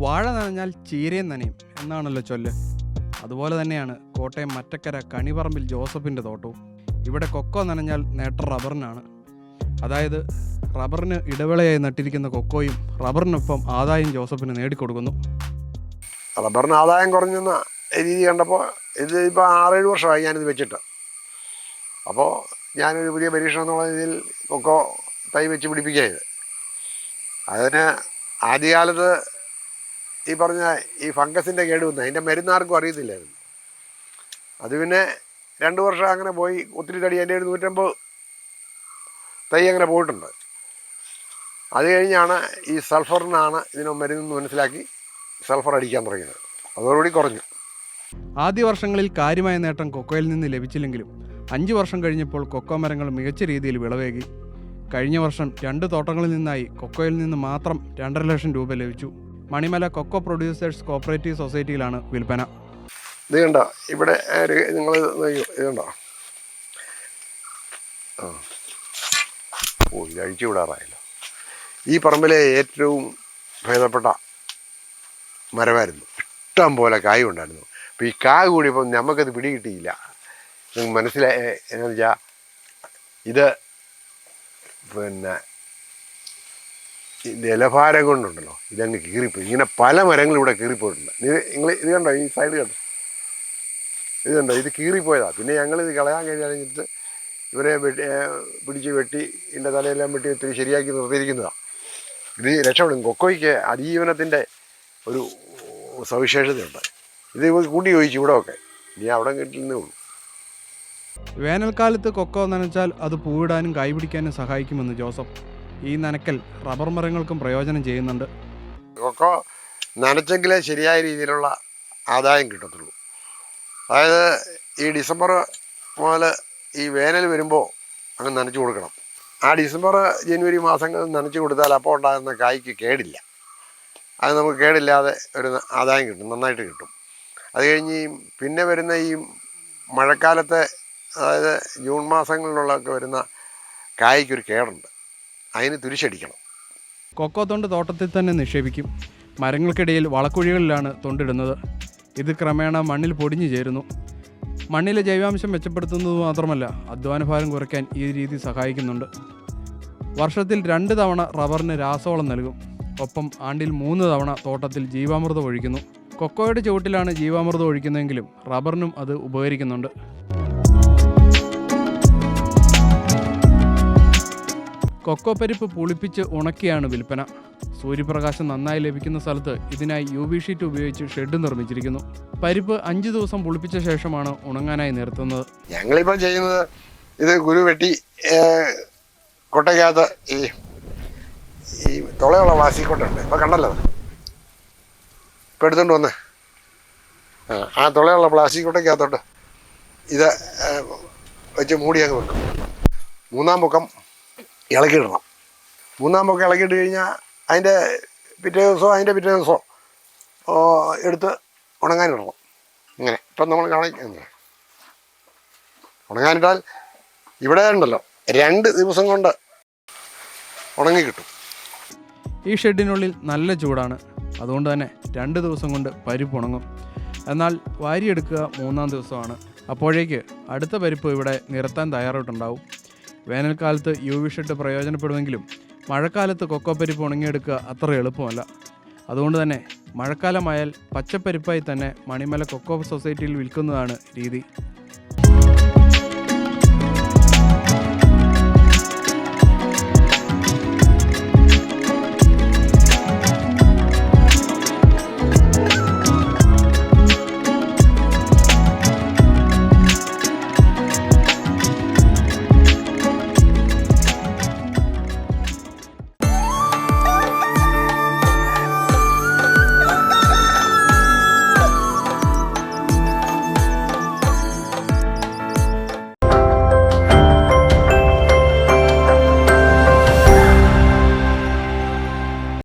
വാഴ നനഞ്ഞാൽ ചീരയും നനയും എന്നാണല്ലോ ചൊല്ല്. അതുപോലെ തന്നെയാണ് കോട്ടയം മറ്റക്കര കണിപറമ്പിൽ ജോസഫിന്റെ തോട്ടവും. ഇവിടെ കൊക്കോ നനഞ്ഞാൽ നേട്ടം റബ്ബറിനാണ്. അതായത് റബ്ബറിന് ഇടവേളയായി നട്ടിരിക്കുന്ന കൊക്കോയും റബ്ബറിനൊപ്പം ആദായം ജോസഫിന് നേടിക്കൊടുക്കുന്നു. റബ്ബറിന് ആദായം കുറഞ്ഞെന്ന രീതി കണ്ടപ്പോൾ ഇത് ഇപ്പോൾ ആറേഴ് വർഷമായി ഞാനിത് വെച്ചിട്ട്. അപ്പോൾ ഞാനൊരു പുതിയ പരീക്ഷണം എന്നുള്ള രീതിയിൽ കൊക്കോ തൈ വെച്ച് പിടിപ്പിക്കുക അതിന് ആദ്യകാലത്ത് ഈ പറഞ്ഞ ഈ ഫംഗസിന്റെ കേട് വന്നു. അതിന്റെ മരുന്നാർക്കും അറിയത്തില്ലായിരുന്നു. അത് പിന്നെ രണ്ട് വർഷം അങ്ങനെ പോയി. ഒത്തിരി തടി. എന്റെ ഒരു നൂറ്റമ്പത് തൈ അങ്ങനെ പോയിട്ടുണ്ട്. അത് കഴിഞ്ഞാണ് ഈ സൾഫറിനാണ് ഇതിന് മരുന്നെന്ന് മനസ്സിലാക്കി സൾഫർ അടിക്കാൻ തുടങ്ങിയത്. അതോടുകൂടി കുറഞ്ഞു. ആദ്യ വർഷങ്ങളിൽ കാര്യമായ നേട്ടം കൊക്കോയിൽ നിന്ന് ലഭിച്ചില്ലെങ്കിലും അഞ്ച് വർഷം കഴിഞ്ഞപ്പോൾ കൊക്കോ മരങ്ങൾ മികച്ച രീതിയിൽ വിളവേകി. കഴിഞ്ഞ വർഷം രണ്ട് തോട്ടങ്ങളിൽ നിന്നായി കൊക്കോയിൽ നിന്ന് മാത്രം രണ്ടര ലക്ഷം രൂപ ലഭിച്ചു. മണിമല കൊക്കോ പ്രൊഡ്യൂസേഴ്സ് കോപ്പറേറ്റീവ് സൊസൈറ്റിയിലാണ് വിൽപ്പന. ഇത് ഇവിടെ നിങ്ങൾ ഇത് ഓ അഴിച്ചു വിടാറായല്ലോ. ഈ പറമ്പിലെ ഏറ്റവും ഭേദപ്പെട്ട മരമായിരുന്നു. ഇഷ്ടം പോലെ കായ് ഉണ്ടായിരുന്നു. അപ്പോൾ ഈ കായ് കൂടിയപ്പം നമുക്കത് പിടികിട്ടിയില്ല മനസ്സിലായ എന്നാന്ന് വെച്ചാൽ ഇത് പിന്നെ നിലഭാരം കൊണ്ടുണ്ടല്ലോ. ഇതങ്ങ് കീറിപ്പോയി. ഇങ്ങനെ പല മരങ്ങളും ഇവിടെ കീറിപ്പോയിട്ടുണ്ട്. നിങ്ങൾ ഇത് കണ്ടോ? ഈ സൈഡ് കണ്ടോ? ഇത് കണ്ടോ? ഇത് കീറിപ്പോയതാണ് പിന്നെ ഞങ്ങൾ ഇത് കളയാൻ കഴിഞ്ഞിട്ട് ഇവരെ വെട്ടി പിടിച്ച് വെട്ടി ഇതിന്റെ തലയെല്ലാം വെട്ടി ഒത്തിരി ശരിയാക്കി നിർത്തിയിരിക്കുന്നതാണ് ഇത് രക്ഷപ്പെടും. കൊക്കോയ്ക്ക് അതിജീവനത്തിന്റെ ഒരു സവിശേഷതയുണ്ട്. ഇത് കൂട്ടി ചോദിച്ചു ഇവിടെ ഒക്കെ ഇനി അവിടെ കിട്ടുന്നേ ഉള്ളൂ. വേനൽക്കാലത്ത് കൊക്കോ നനച്ചാൽ അത് പൂവിടാനും കൈപിടിക്കാനും സഹായിക്കുമെന്ന് ജോസഫ്. ഈ നനക്കൽ റബ്ബർ മരങ്ങൾക്കും പ്രയോജനം ചെയ്യുന്നുണ്ട്. കൊക്കോ നനച്ചെങ്കിലേ ശരിയായ രീതിയിലുള്ള ആദായം കിട്ടത്തുള്ളൂ. അതായത് ഈ ഡിസംബർ മുതൽ ഈ വേനൽ വരുമ്പോൾ അങ്ങ് നനച്ചു കൊടുക്കണം. ആ ഡിസംബർ ജനുവരി മാസങ്ങളിൽ നനച്ചു കൊടുത്താൽ അപ്പോൾ ഉണ്ടാകുന്ന കായ്ക്ക് കേടില്ല. അത് നമുക്ക് കേടില്ലാതെ ഒരു ആദായം കിട്ടും നന്നായിട്ട് കിട്ടും. അത് കഴിഞ്ഞ് പിന്നെ വരുന്ന ഈ മഴക്കാലത്തെ അതായത് ജൂൺ മാസങ്ങളിലുള്ളൊക്കെ വരുന്ന കായ്ക്കൊരു കേടുണ്ട്. അതിന് തുരിശടിക്കണം. കൊക്കോ തൊണ്ട് തോട്ടത്തിൽ തന്നെ നിക്ഷേപിക്കും. മരങ്ങൾക്കിടയിൽ വളക്കുഴികളിലാണ് തൊണ്ടിടുന്നത്. ഇത് ക്രമേണ മണ്ണിൽ പൊടിഞ്ഞു ചേരുന്നു. മണ്ണിലെ ജൈവാംശം മെച്ചപ്പെടുത്തുന്നത് മാത്രമല്ല അധ്വാനഭാരം കുറയ്ക്കാൻ ഈ രീതി സഹായിക്കുന്നുണ്ട്. വർഷത്തിൽ രണ്ട് തവണ റബ്ബറിന് രാസവളം നൽകും. ഒപ്പം ആണ്ടിൽ മൂന്ന് തവണ തോട്ടത്തിൽ ജീവാമൃതം ഒഴിക്കുന്നു. കൊക്കോയുടെ ചുവട്ടിലാണ് ജീവാമൃതം ഒഴിക്കുന്നതെങ്കിലും റബ്ബറിനും അത് ഉപകരിക്കുന്നുണ്ട്. കൊക്കോ പരിപ്പ് പുളിപ്പിച്ച് ഉണക്കിയാണ് വിൽപ്പന. സൂര്യപ്രകാശം നന്നായി ലഭിക്കുന്ന സ്ഥലത്ത് ഇതിനായി യു വി ഷീറ്റ് ഉപയോഗിച്ച് ഷെഡ് നിർമ്മിച്ചിരിക്കുന്നു. പരിപ്പ് അഞ്ച് ദിവസം പുളിപ്പിച്ച ശേഷമാണ് ഉണങ്ങാനായി നിർത്തുന്നത്. ഞങ്ങളിപ്പോൾ ചെയ്യുന്നത് ഇത് ഗുരുവെട്ടി കൊട്ടയ്ക്കകത്ത് ഈ ഈ തുളയുള്ള വാസിക്കൊട്ടുണ്ട് ഇപ്പോൾ കണ്ടല്ലോ? ഇപ്പം എടുത്തുകൊണ്ട് വന്നേ. ആ തുളയുള്ള പ്ലാസ്റ്റിക് കൊട്ടയ്ക്കകത്തോട്ട് ഇത് വെച്ച് മൂടി വെക്കും. മൂന്നാം പൊക്കം ഇളക്കിയിടണം. മൂന്നാം പൊക്കം ഇളക്കിയിട്ട് കഴിഞ്ഞാൽ അതിന്റെ പിറ്റേ ദിവസമോ അതിന്റെ പിറ്റേ ദിവസമോ എടുത്ത് ഉണങ്ങാനിടണം. ഇങ്ങനെ. ഇപ്പം നമ്മൾ കാണിക്കുന്നത് ഉണങ്ങാനിട്ടാൽ ഇവിടെ ഉണ്ടല്ലോ. രണ്ട് ദിവസം കൊണ്ട് ഉണങ്ങി കിട്ടും. ഈ ഷെഡിനുള്ളിൽ നല്ല ചൂടാണ്. അതുകൊണ്ട് തന്നെ രണ്ട് ദിവസം കൊണ്ട് പരിപ്പ് ഉണങ്ങും. എന്നാൽ വാരിയെടുക്കുക മൂന്നാം ദിവസമാണ്. അപ്പോഴേക്ക് അടുത്ത പരിപ്പ് ഇവിടെ നിരത്താൻ തയ്യാറായിട്ടുണ്ടാവും വേനൽക്കാലത്ത് യു വി ഷെഡ് പ്രയോജനപ്പെടുമെങ്കിലും മഴക്കാലത്ത് കൊക്കോ പരിപ്പ് ഉണങ്ങിയെടുക്കുക അത്ര എളുപ്പമല്ല. അതുകൊണ്ട് തന്നെ മഴക്കാലമായാൽ പച്ചപ്പരിപ്പായി തന്നെ മണിമല കൊക്കോ സൊസൈറ്റിയിൽ വിൽക്കുന്നതാണ് രീതി.